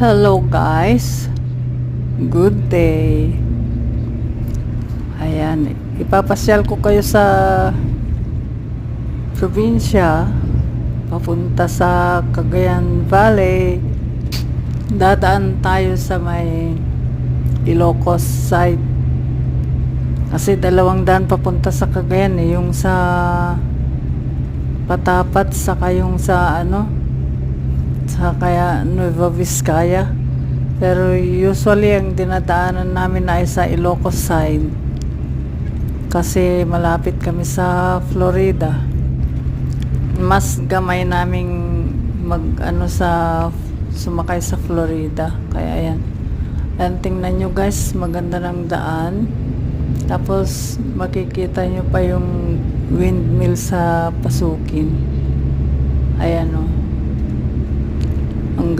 Hello guys. Good day. Ayan, ipapasyal ko kayo sa probinsya papunta sa Cagayan Valley. Dadaan tayo sa may Ilocos side. Kasi dalawang daan papunta sa Cagayan eh, yung sa Patapat saka yung sa ano sa kaya Nueva Vizcaya. Pero usually ang dinadaanan namin ay sa Ilocos side. Kasi malapit kami sa Florida. Mas gamay naming mag ano sa sumakay sa Florida. Kaya yan. Yan tingnan nyo guys, maganda ng daan. Tapos makikita nyo pa yung windmill sa pasukin. Ayan o. Ang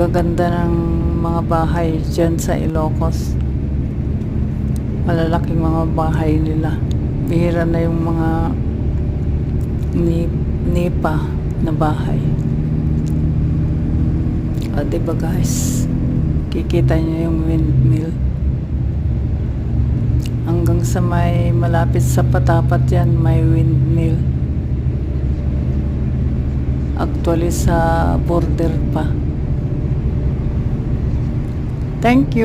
gaganda ng mga bahay dyan sa Ilocos. Malalaking mga bahay nila. Bihira na yung mga ni nipa na bahay. O, diba guys? Kikita nyo yung windmill. Hanggang sa may malapit sa patapat yan, may windmill. Actually sa border pa. Thank you.